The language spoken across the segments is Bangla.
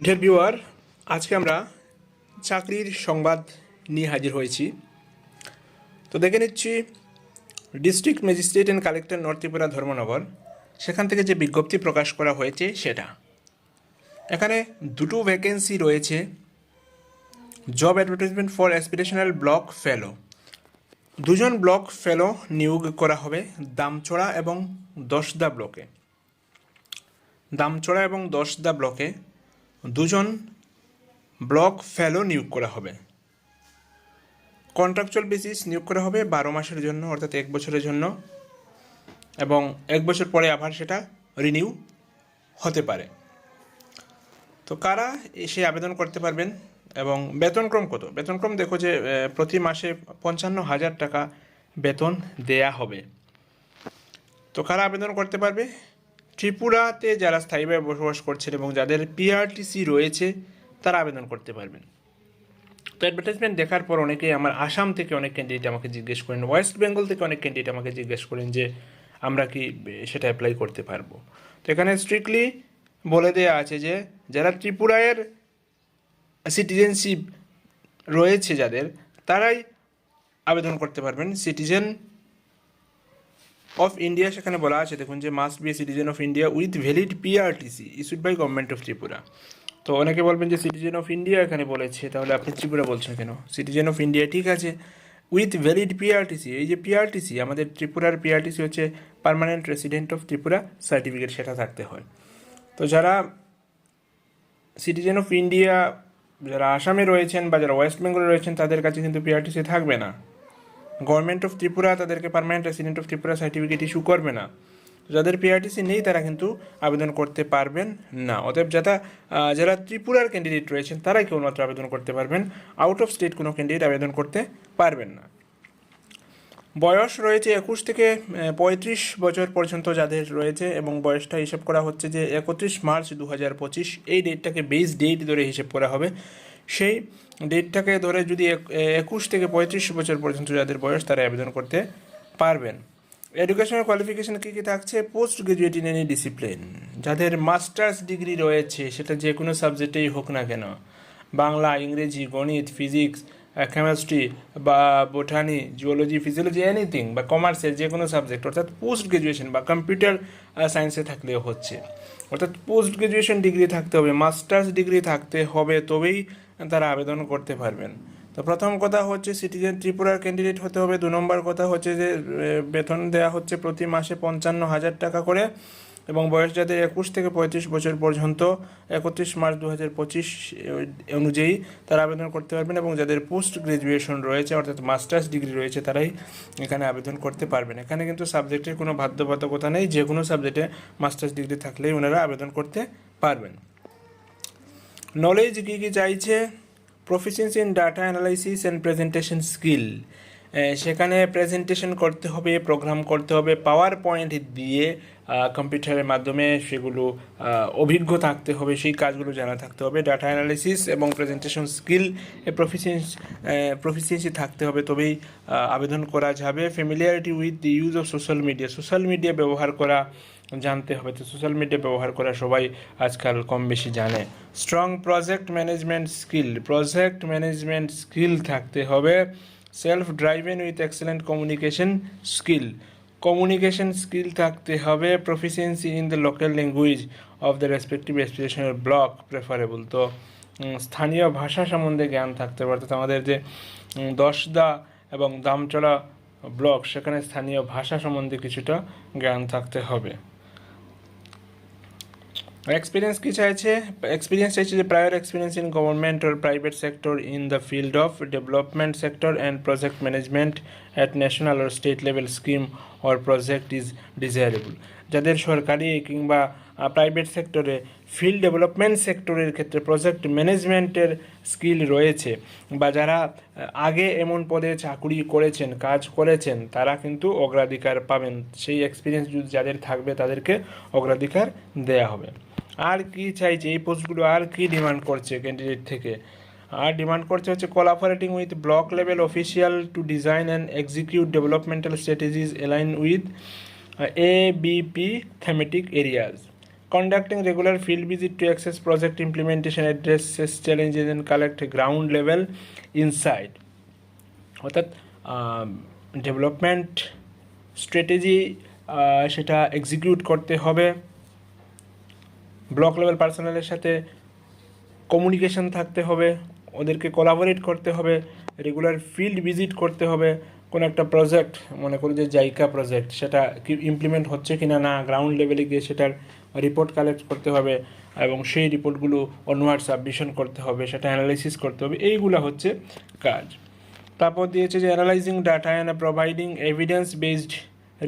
ডিয়ার ভিউয়ার আজকে আমরা চাকরির সংবাদ নিয়ে হাজির হয়েছি। তো দেখে নিচ্ছি district magistrate and collector North Tripura Dharmanagar সেখান থেকে যে বিজ্ঞপ্তি প্রকাশ করা হয়েছে সেটা। এখানে দুটো ভ্যাকেন্সি রয়েছে। Job advertisement for aspirational block fellow দুজন ব্লক ফেলো নিয়োগ করা হবে দামচড়া এবং দশদা ব্লকে দামচড়া এবং দশদা ব্লকে দুজন ব্লক ফেলো নিয়োগ করা হবে। কন্ট্রাকচুয়াল বেসিস নিয়োগ করা হবে বারো মাসের জন্য, অর্থাৎ এক বছরের জন্য, এবং এক বছর পরে আবার সেটা রিনিউ হতে পারে। তো কারা এসে আবেদন করতে পারবেন এবং বেতনক্রম কত? বেতনক্রম দেখো যে প্রতি মাসে পঞ্চান্ন হাজার টাকা বেতন দেয়া হবে। তো কারা আবেদন করতে পারবে? ত্রিপুরাতে যারা স্থায়ীভাবে বসবাস করছেন এবং যাদের পিআরটিসি রয়েছে, তারা আবেদন করতে পারবেন। তো অ্যাডভার্টাইজমেন্ট দেখার পর অনেকেই আমার আসাম থেকে অনেক ক্যান্ডিডেট আমাকে জিজ্ঞেস করেন ওয়েস্ট বেঙ্গল থেকে অনেক ক্যান্ডিডেট আমাকে জিজ্ঞেস করেন যে, আমরা কি সেটা অ্যাপ্লাই করতে পারব? তো এখানে স্ট্রিক্টলি বলে দেওয়া আছে যে, যারা ত্রিপুরায়ের সিটিজেনশিপ রয়েছে যাদের, তারাই আবেদন করতে পারবেন সিটিজেন অফ ইন্ডিয়া সেখানে বলা আছে, দেখুন যে must be citizen of India with valid PRTC issued by government of Tripura. তো অনেকে বলবেন যে সিটিজেন অফ ইন্ডিয়া এখানে বলেছে, তাহলে আপনি ত্রিপুরা বলছেন কেন? সিটিজেন অফ ইন্ডিয়া ঠিক আছে উইথ ভ্যালিড পিআরটিসি এই যে পিআরটিসি আমাদের ত্রিপুরার পিআরটিসি হচ্ছে permanent resident of Tripura certificate সেটা থাকতে হয়। তো যারা সিটিজেন অফ ইন্ডিয়া যারা আসামে রয়েছেন বা যারা ওয়েস্ট বেঙ্গলে রয়েছেন, তাদের কাছে কিন্তু পিআরটিসি থাকবে না। গভর্নমেন্ট অফ ত্রিপুরা তাদেরকে permanent resident of Tripura certificate issue করবে না। যাদের পিআরটিসি নেই, তারা কিন্তু আবেদন করতে পারবেন না। অতএব যারা যারা ত্রিপুরার ক্যান্ডিডেট রয়েছেন, তারাই কেবলমাত্র আবেদন করতে পারবেন। আউট অফ স্টেট কোনো ক্যান্ডিডেট আবেদন করতে পারবেন না। বয়স রয়েছে একুশ থেকে পঁয়ত্রিশ বছর পর্যন্ত যাদের রয়েছে এবং বয়সটা হিসেব করা হচ্ছে যে একত্রিশ মার্চ দু হাজার পঁচিশ, এই ডেটটাকে বেস ডেট ধরে হিসেব করা হবে। সেই ডেটটাকে ধরে যদি এক- একুশ থেকে পঁয়ত্রিশ বছর পর্যন্ত যাদের বয়স তারা আবেদন করতে পারবেন। এডুকেশনাল কোয়ালিফিকেশন কী কী থাকছে? Post graduate in any discipline যাদের মাস্টার্স ডিগ্রি রয়েছে, সেটা যে কোনো সাবজেক্টেই হোক না কেন, বাংলা, ইংরেজি, গণিত ফিজিক্স কেমিস্ট্রি বা বোটানি জিওলজি ফিজিওলজি এনিথিং বা কমার্সের যে কোনো সাবজেক্ট অর্থাৎ পোস্ট গ্রাজুয়েশন বা কম্পিউটার সায়েন্সে থাকলেও হচ্ছে। অর্থাৎ পোস্ট গ্রাজুয়েশন ডিগ্রি থাকতে হবে মাস্টার্স ডিগ্রি থাকতে হবে, তবেই তারা আবেদন করতে পারবেন। তো প্রথম কথা হচ্ছে সিটিজেন ত্রিপুরার ক্যান্ডিডেট হতে হবে। দু নম্বর কথা হচ্ছে যে বেতন দেওয়া হচ্ছে প্রতি মাসে পঞ্চান্ন হাজার টাকা করে এবং বয়স যাদের একুশ থেকে পঁয়ত্রিশ বছর পর্যন্ত, একত্রিশ মার্চ দু হাজার পঁচিশ অনুযায়ী তারা আবেদন করতে পারবেন এবং যাদের পোস্ট গ্রাজুয়েশন রয়েছে, অর্থাৎ মাস্টার্স ডিগ্রি রয়েছে, তারাই এখানে আবেদন করতে পারবেন। এখানে কিন্তু সাবজেক্টের কোনো বাধ্যবাধকতা নেই। যে কোনো সাবজেক্টে মাস্টার্স ডিগ্রি থাকলেই ওনারা আবেদন করতে পারবেন। নলেজ কী কী চাইছে? Proficiency in data analysis and presentation skill সেখানে প্রেজেন্টেশন করতে হবে প্রোগ্রাম করতে হবে পাওয়ার পয়েন্ট দিয়ে কম্পিউটারের মাধ্যমে সেগুলো অভিজ্ঞ থাকতে হবে, সেই কাজগুলো জানা থাকতে হবে। ডাটা অ্যানালাইসিস এবং প্রেজেন্টেশন স্কিল প্রফিসিয়েন্স প্রফিসিয়েন্সি থাকতে হবে, তবেই আবেদন করা যাবে। Familiarity with the use of social media social media ব্যবহার করা জানতে হবে। তো সোশ্যাল মিডিয়া ব্যবহার করা সবাই আজকাল কম বেশি জানে। Strong project management skill project management skill থাকতে হবে। Self driven with excellent communication skill communication skill থাকতে হবে। Proficiency in the local language of the respective expressional block preferable তো স্থানীয় ভাষা সম্বন্ধে জ্ঞান থাকতে হবে। অর্থাৎ আমাদের যে দশদা এবং দামচড়া ব্লক সেখানে স্থানীয় ভাষা সম্বন্ধে কিছুটা জ্ঞান থাকতে হবে। এক্সপিরিয়েন্স কি চাইছে? এক্সপিরিয়েন্স চাইছে যে prior experience in government or private sector in the field of development sector and project management at national or state level scheme or project is desirable যাদের সরকারি কিংবা প্রাইভেট সেক্টরে ফিল্ড ডেভেলপমেন্ট সেক্টরের ক্ষেত্রে প্রজেক্ট ম্যানেজমেন্টের স্কিল রয়েছে বা যারা আগে এমন পদে চাকুরি করেছেন, কাজ করেছেন, তারা কিন্তু অগ্রাধিকার পাবেন। সেই এক্সপিরিয়েন্স যদি যাদের থাকবে, তাদেরকে অগ্রাধিকার দেয়া হবে। আর কি চাইছে এই পোস্টগুলো আর কি ডিমান্ড করছে ক্যান্ডিডেট থেকে? আর ডিমান্ড করছে হচ্ছে collaborating with block level official to design and execute developmental strategies align with A BP thematic areas conducting regular field visit to access project implementation addresses, challenges, and collect ground level insight. অর্থাৎ ডেভেলপমেন্ট স্ট্র্যাটেজি সেটা এক্সিকিউট করতে হবে। ব্লক লেভেল পার্সোনালের সাথে কমিউনিকেশন থাকতে হবে, ওদেরকে কোলাবোরেট করতে হবে রেগুলার ফিল্ড ভিজিট করতে হবে, কোনো একটা প্রজেক্ট মনে করি যে জাইকা প্রজেক্ট সেটা কি ইমপ্লিমেন্ট হচ্ছে কি না না গ্রাউন্ড লেভেলে গিয়ে সেটার রিপোর্ট কালেক্ট করতে হবে এবং সেই রিপোর্টগুলো অনওয়ার্ড সাবমিশন করতে হবে, সেটা অ্যানালাইসিস করতে হবে, এইগুলো হচ্ছে কাজ। তারপর দিয়েছে যে analysing data and providing evidence based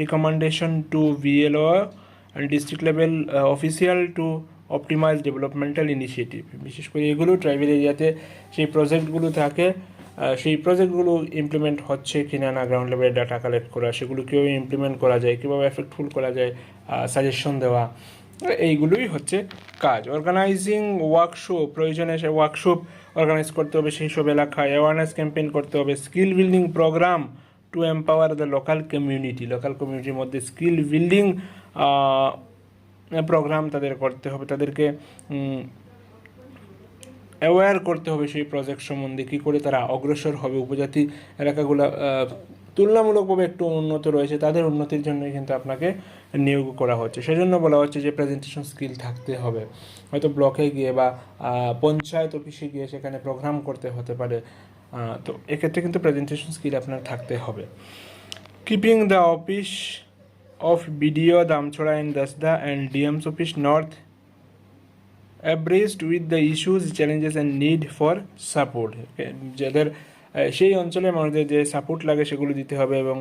recommendation to VLO and district level official to optimise developmental initiative বিশেষ করে এগুলো ট্রাইবেল এরিয়াতে সেই প্রজেক্টগুলো থাকে সেই প্রজেক্টগুলো ইমপ্লিমেন্ট হচ্ছে কি না না গ্রাউন্ড লেভেলে ডাটা কালেক্ট করা, সেগুলো কীভাবে ইমপ্লিমেন্ট করা যায়, কীভাবে এফেক্টফুল করা যায় সাজেশন দেওয়া এইগুলোই হচ্ছে কাজ। অর্গানাইজিং ওয়ার্কশপ প্রয়োজনে সে ওয়ার্কশপ অর্গানাইজ করতে হবে, সেই সব এলাকায় অ্যাওয়ারনেস ক্যাম্পেইন করতে হবে skill building programme to empower the local community local কমিউনিটির মধ্যে স্কিল বিল্ডিং প্রোগ্রাম তাদের করতে হবে, তাদেরকে অ্যাওয়্যার করতে হবে সেই প্রজেক্ট সম্বন্ধে, কী করে তারা অগ্রসর হবে, উপজাতি এলাকাগুলো তুলনামূলকভাবে একটু উন্নত রয়েছে, তাদের উন্নতির জন্য কিন্তু আপনাকে নিয়োগ করা হচ্ছে। সেজন্য বলা হচ্ছে যে প্রেজেন্টেশন স্কিল থাকতে হবে। হয়তো ব্লকে গিয়ে বা পঞ্চায়েত অফিসে গিয়ে সেখানে প্রোগ্রাম করতে হতে পারে। তো এক্ষেত্রে কিন্তু প্রেজেন্টেশন স্কিল আপনার থাকতে হবে। Keeping the office of BDO Damchhara and Dasda and DM's office North abreast with the issues, challenges and need for support. যাদের সেই অঞ্চলের মানুষদের যে সাপোর্ট লাগে সেগুলো দিতে হবে এবং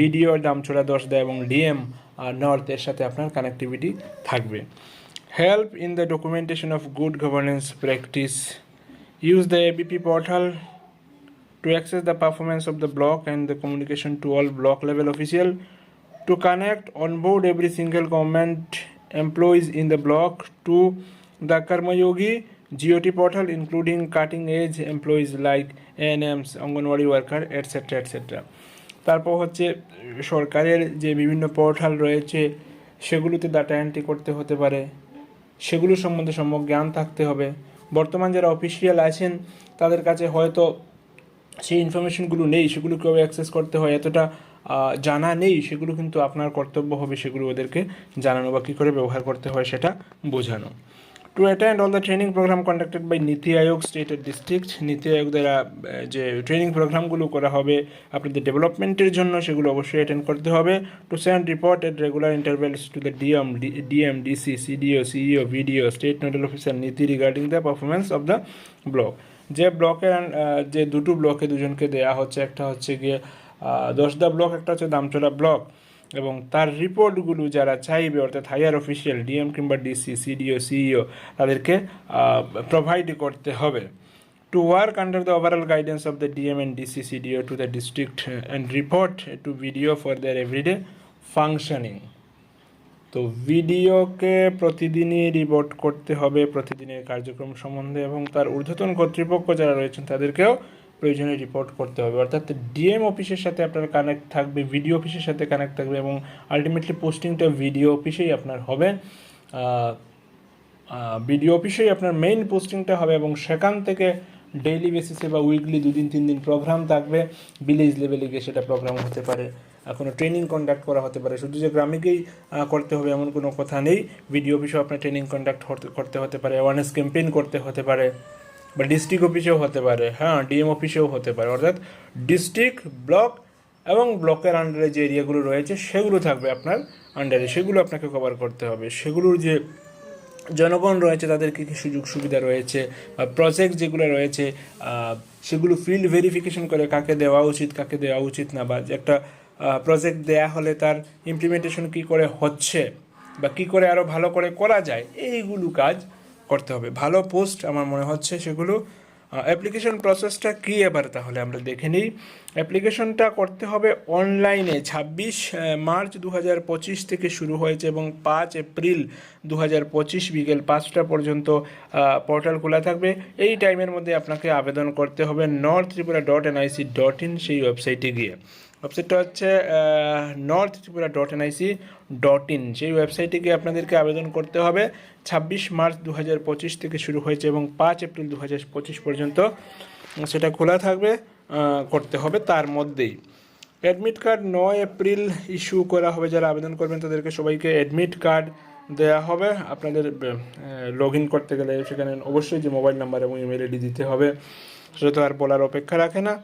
বিডিও দামছড়া দশদা এবং ডিএম নর্থ এর সাথে আপনার কানেক্টিভিটি থাকবে। Help in the documentation of good governance practice use the ABP portal to access the performance of the block and the communication to all block level official. To connect onboard every single government employees in the block to the karma yogi got portal, including cutting edge employees like anms anganwadi worker etcetera etcetera তারপর হচ্ছে, সরকারের যে বিভিন্ন পোর্টাল রয়েছে, সেগুলোতে ডাটা এন্ট্রি করতে হতে পারে। সেগুলো সম্বন্ধে সম্যক জ্ঞান থাকতে হবে। বর্তমান যারা অফিসিয়াল আছেন, তাদের কাছে হয়তো সেই ইনফরমেশনগুলো নেই, সেগুলো কীভাবে অ্যাক্সেস করতে হয়, এতটা জানা নেই সেগুলো কিন্তু আপনার কর্তব্য হবে সেগুলো ওদেরকে জানানো বা কী করে ব্যবহার করতে হয় সেটা বোঝানো। To attend all the training programme conducted by NITI Aayog state district নীতি আয়োগ দ্বারা যে ট্রেনিং প্রোগ্রামগুলো করা হবে আপনাদের ডেভেলপমেন্টের জন্য সেগুলো অবশ্যই অ্যাটেন্ড করতে হবে। To send report at regular intervals to the DM DM DC CDO CEO BDO state nodal officer NITI regarding the performance of the block যে ব্লকের আহ, যে দুটো ব্লকে দুজনকে দেয়া হচ্ছে একটা হচ্ছে গিয়ে দশদা ব্লক একটা হচ্ছে দামচড়া ব্লক। এবং তার রিপোর্টগুলো যারা চাইবে অর্থাৎ হায়ার অফিসিয়াল ডিএম কিংবা ডিসি সিডিও সিইও তাদেরকে প্রোভাইড করতে হবে। Work under the overall guidance of the DM and DC CDO to the district uh, and report to video for their everyday functioning. তো ভিডিওকে প্রতিদিনই রিপোর্ট করতে হবে প্রতিদিনের কার্যক্রম সম্বন্ধে এবং তার ঊর্ধ্বতন কর্তৃপক্ষ যারা রয়েছেন তাদেরকেও প্রয়োজনে রিপোর্ট করতে হবে। অর্থাৎ ডিএম অফিসের সাথে আপনার কানেক্ট থাকবে ভিডিও অফিসের সাথে কানেক্ট থাকবে এবং আলটিমেটলি পোস্টিংটা ভিডিও অফিসেই আপনার হবে। বিডিও অফিসেই আপনার মেইন পোস্টিংটা হবে এবং সেখান থেকে ডেইলি বেসিসে বা উইকলি দুদিন তিন দিন প্রোগ্রাম থাকবে। ভিলেজ লেভেলে গিয়ে সেটা প্রোগ্রাম হতে পারে। কোনো ট্রেনিং কন্ডাক্ট করা হতে পারে। শুধু যে গ্রামেকেই করতে হবে এমন কোনো কথা নেই। ভিডিও অফিসেও আপনার ট্রেনিং কন্ডাক্ট করতে হতে পারে। অ্যাওয়ারনেস ক্যাম্পেইন করতে হতে পারে। বা ডিস্ট্রিক্ট অফিসেও হতে পারে হ্যাঁ ডিএম অফিসেও হতে পারে। অর্থাৎ ডিস্ট্রিক্ট ব্লক এবং ব্লকের আন্ডারে যে এরিয়াগুলো রয়েছে, সেগুলো থাকবে আপনার আন্ডারে সেগুলো আপনাকে কভার করতে হবে। সেগুলোর যে জনগণ রয়েছে, তাদের কী কী সুযোগ সুবিধা রয়েছে বা প্রজেক্ট যেগুলো রয়েছে সেগুলো ফিল্ড ভেরিফিকেশন করে কাকে দেওয়া উচিত, কাকে দেওয়া উচিত না, বা একটা প্রজেক্ট দেয়া হলে তার ইমপ্লিমেন্টেশন কী করে হচ্ছে, বা কী করে আরও ভালো করে করা যায়, এইগুলো কাজ করতে হবে। ভালো পোস্ট আমার মনে হচ্ছে সেগুলো অ্যাপ্লিকেশন প্রসেসটা কী এবার তাহলে আমরা দেখে নিই। অ্যাপ্লিকেশনটা করতে হবে অনলাইনে ছাব্বিশ মার্চ দু হাজার পঁচিশ থেকে শুরু হয়েছে এবং পাঁচ এপ্রিল দু হাজার পঁচিশ বিকেল পাঁচটা পর্যন্ত পোর্টাল খোলা থাকবে। এই টাইমের মধ্যে আপনাকে আবেদন করতে হবে North Tripura dot NIC dot in সেই ওয়েবসাইটে গিয়ে। ওয়েবসাইটটা হচ্ছে North Tripura dot NIC dot in সেই ওয়েবসাইটটিকে আপনাদেরকে আবেদন করতে হবে। ছাব্বিশ মার্চ দু হাজার পঁচিশ থেকে শুরু হয়েছে এবং পাঁচ এপ্রিল দু হাজার পঁচিশ পর্যন্ত সেটা খোলা থাকবে করতে হবে তার মধ্যেই। অ্যাডমিট কার্ড নয় এপ্রিল ইস্যু করা হবে। যারা আবেদন করবেন তাদেরকে সবাইকে অ্যাডমিট কার্ড দেওয়া হবে। আপনাদের লগ করতে গেলে সেখানে অবশ্যই যে মোবাইল নাম্বার এবং ইমেল আইডি দিতে হবে। সেটা তো আর বলার অপেক্ষা রাখে না।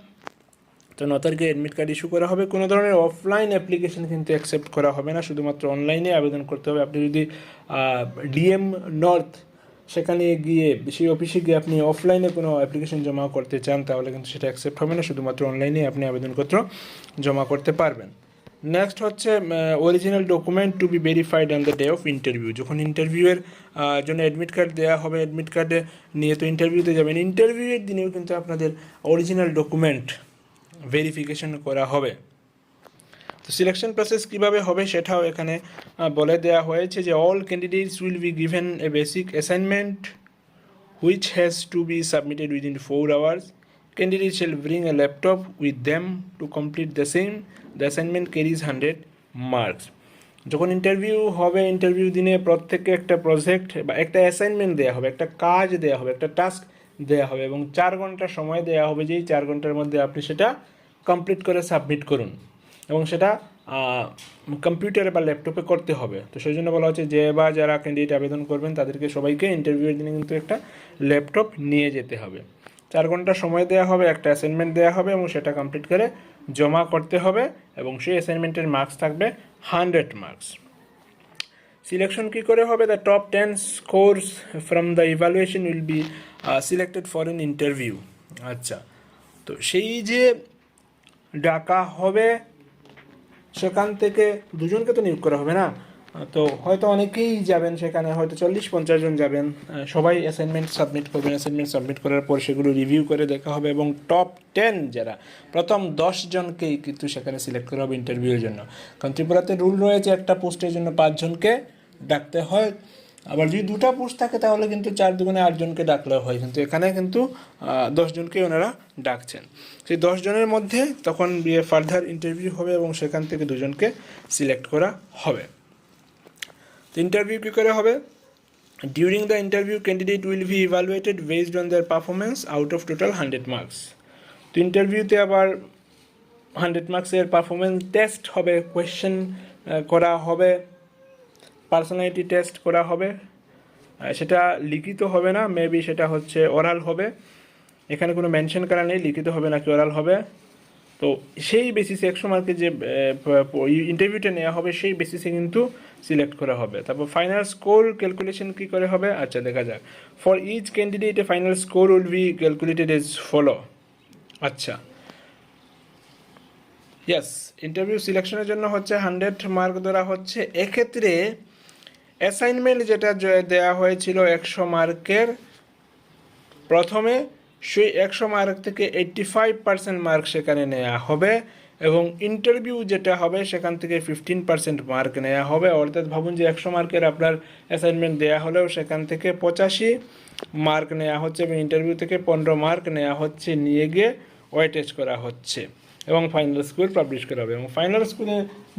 তো ন তারিখে অ্যাডমিট কার্ড ইস্যু করা হবে। কোনো ধরনের অফলাইন অ্যাপ্লিকেশন কিন্তু অ্যাকসেপ্ট করা হবে না। শুধুমাত্র অনলাইনে আবেদন করতে হবে। আপনি যদি ডিএম নর্থ সেখানে গিয়ে সেই অফিসে গিয়ে আপনি অফলাইনে কোনো অ্যাপ্লিকেশন জমা করতে চান, তাহলে কিন্তু সেটা অ্যাকসেপ্ট হবে না। শুধুমাত্র অনলাইনে আপনি আবেদনপত্র জমা করতে পারবেন। নেক্সট হচ্ছে original document to be verified on the day of interview যখন ইন্টারভিউয়ের জন্য অ্যাডমিট কার্ড দেওয়া হবে অ্যাডমিট কার্ডে নিয়ে তো ইন্টারভিউতে যাবেন। ইন্টারভিউয়ের দিনেও কিন্তু আপনাদের অরিজিনাল ডকুমেন্ট ভেরিফিকেশন করা হবে। তো সিলেকশন প্রসেস কীভাবে হবে সেটাও এখানে বলে দেওয়া হয়েছে যে all candidates will be given a basic assignment which has to be submitted within four hours candidate shall bring a laptop with them to complete the same the assignment carries hundred marks যখন ইন্টারভিউ হবে ইন্টারভিউ দিনে প্রত্যেককে একটা প্রজেক্ট বা একটা অ্যাসাইনমেন্ট দেওয়া হবে, একটা কাজ দেওয়া হবে, একটা টাস্ক দেওয়া হবে এবং চার ঘণ্টা সময় দেওয়া হবে যেই চার ঘণ্টার মধ্যে আপনি সেটা কমপ্লিট করে সাবমিট করুন। এবং সেটা কম্পিউটারে বা ল্যাপটপে করতে হবে। তো সেই জন্য বলা হচ্ছে যে বা যারা ক্যান্ডিডেট আবেদন করবেন, তাদেরকে সবাইকে ইন্টারভিউয়ের দিনে কিন্তু একটা ল্যাপটপ নিয়ে যেতে হবে। চার ঘণ্টা সময় দেওয়া হবে, একটা অ্যাসাইনমেন্ট দেওয়া হবে এবং সেটা কমপ্লিট করে জমা করতে হবে এবং সেই অ্যাসাইনমেন্টের মার্কস থাকবে হান্ড্রেড মার্কস সিলেকশন কি করে হবে? The top ten scores from the evaluation will be selected for an interview আচ্ছা তো সেই যে ডাকা হবে, সেখান থেকে দুজনকে তো নিয়োগ করা হবে না? তো হয়তো অনেকেই যাবেন সেখানে, হয়তো চল্লিশ, পঞ্চাশ জন যাবেন। সবাই অ্যাসাইনমেন্ট সাবমিট করবেন। অ্যাসাইনমেন্ট সাবমিট করার পর সেগুলো রিভিউ করে দেখা হবে এবং টপ টেন যারা, প্রথম দশ জনকেই কিন্তু সেখানে সিলেক্ট করা হবে ইন্টারভিউর জন্য। কারণ ত্রিপুরাতে রুল রয়েছে একটা পোস্টের জন্য পাঁচজনকে ডাকতে হয়। আবার যদি দুটা পোস্ট থাকে তাহলে কিন্তু চার দুগুণে আটজনকে ডাকলেও হয়। কিন্তু এখানে কিন্তু দশজনকে ওনারা ডাকছেন। সেই দশ জনের মধ্যে তখন বিয়ে ফার্দার ইন্টারভিউ হবে এবং সেখান থেকে দুজনকে সিলেক্ট করা হবে। তো ইন্টারভিউ কী করে হবে? During the interview candidate will be evaluated based on their performance out of total hundred marks তো ইন্টারভিউতে আবার হান্ড্রেড মার্কসের পারফরমেন্স টেস্ট হবে কোয়েশ্চেন করা হবে। পার্সোনালিটি টেস্ট করা হবে। সেটা লিখিত হবে না মেবি সেটা হচ্ছে ওরাল হবে। এখানে কোনো মেনশন করা নেই, লিখিত হবে নাকি ওরাল হবে। তো সেই বেসিসে একশো মার্কের যে ইন্টারভিউটা নেওয়া হবে, সেই বেসিসে কিন্তু সিলেক্ট করা হবে। তারপর ফাইনাল স্কোর ক্যালকুলেশন কী করে হবে? আচ্ছা দেখা যাক। For each candidate a final score will be calculated as follow আচ্ছা। ইয়েস ইন্টারভিউ সিলেকশনের জন্য হচ্ছে হান্ড্রেড মার্ক ধরা হচ্ছে। এক্ষেত্রে অ্যাসাইনমেন্ট যেটা দেয়া হয়েছিল একশো মার্কের, প্রথমে সেই একশো মার্ক থেকে এইট্টি ফাইভ পার্সেন্ট মার্ক সেখানে নেওয়া হবে এবং ইন্টারভিউ যেটা হবে সেখান থেকে ফিফটিন পার্সেন্ট মার্ক নেওয়া হবে। অর্থাৎ ভাবুন যে একশো মার্কের আপনার অ্যাসাইনমেন্ট দেওয়া হলেও সেখান থেকে পঁচাশি মার্ক নেওয়া হচ্ছে এবং ইন্টারভিউ থেকে পনেরো মার্ক নেওয়া হচ্ছে নিয়ে গিয়ে ওয়েটেজ করা হচ্ছে এবং ফাইনাল স্কুল পাবলিশ করা হবে। এবং ফাইনাল স্কুলে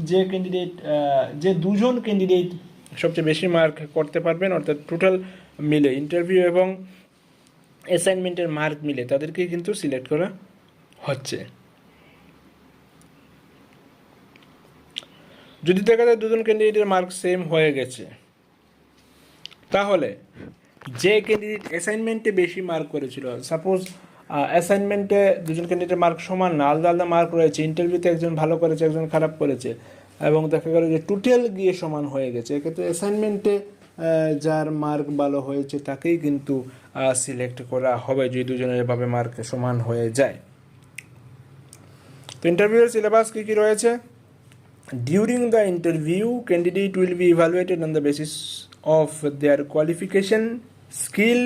যে ক্যান্ডিডেট যে দুজন ক্যান্ডিডেট সবচেয়ে বেশি মার্ক করতে পারবেন, অর্থাৎ টোটাল মিলে ইন্টারভিউ এবং অ্যাসাইনমেন্টের মার্ক মিলে, তাদেরকে কিন্তু সিলেক্ট করা হচ্ছে। যদি দেখা যায় দুজন ক্যান্ডিডেটের মার্ক সেম হয়ে গেছে, তাহলে যে ক্যান্ডিডেট অ্যাসাইনমেন্টে বেশি মার্ক করেছিল সাপোজ অ্যাসাইনমেন্টে দুজন ক্যান্ডিডেটের মার্ক সমান না, আলাদা আলাদা মার্ক রয়েছে ইন্টারভিউতে একজন ভালো করেছে, একজন খারাপ করেছে এবং দেখা গেল যে টোটাল গিয়ে সমান হয়ে গেছে। এক্ষেত্রে অ্যাসাইনমেন্টে যার মার্ক ভালো হয়েছে তাকেই কিন্তু সিলেক্ট করা হবে যদি দুজনের এভাবে মার্ক সমান হয়ে যায়। তো ইন্টারভিউয়ের সিলেবাস কী কী রয়েছে? During the interview candidate will be evaluated on the basis of their qualification skill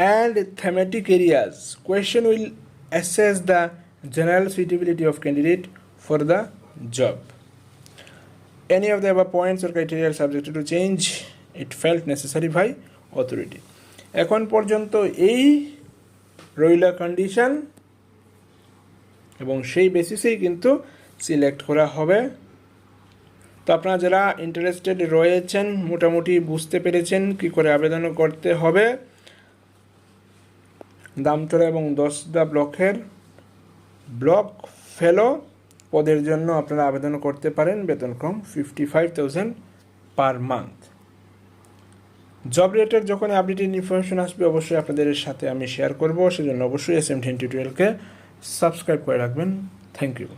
and thematic areas question will assess the general suitability of candidate for the job Any of the above points or criteria are subject to change. It felt necessary by authority. এখন পর্যন্ত এই রইল কন্ডিশন এবং সেই বেসিসেই কিন্তু সিলেক্ট করা হবে তো আপনারা যারা ইন্টারেস্টেড রয়েছেন, মোটামুটি বুঝতে পেরেছেন কি করে আবেদন করতে হবে দামচড়া এবং দশদা ব্লকের ব্লক ফেলো পদের জন্য আপনারা আবেদন করতে পারেন বেতনক্রম fifty five thousand per month job রেটের যখন আপডেটেড ইনফরমেশন আসবে, অবশ্যই আপনাদের সাথে আমি শেয়ার করব। সেজন্য অবশ্যই এস এম টেন টিউটোরিয়ালকে সাবস্ক্রাইব করে রাখবেন। Thank you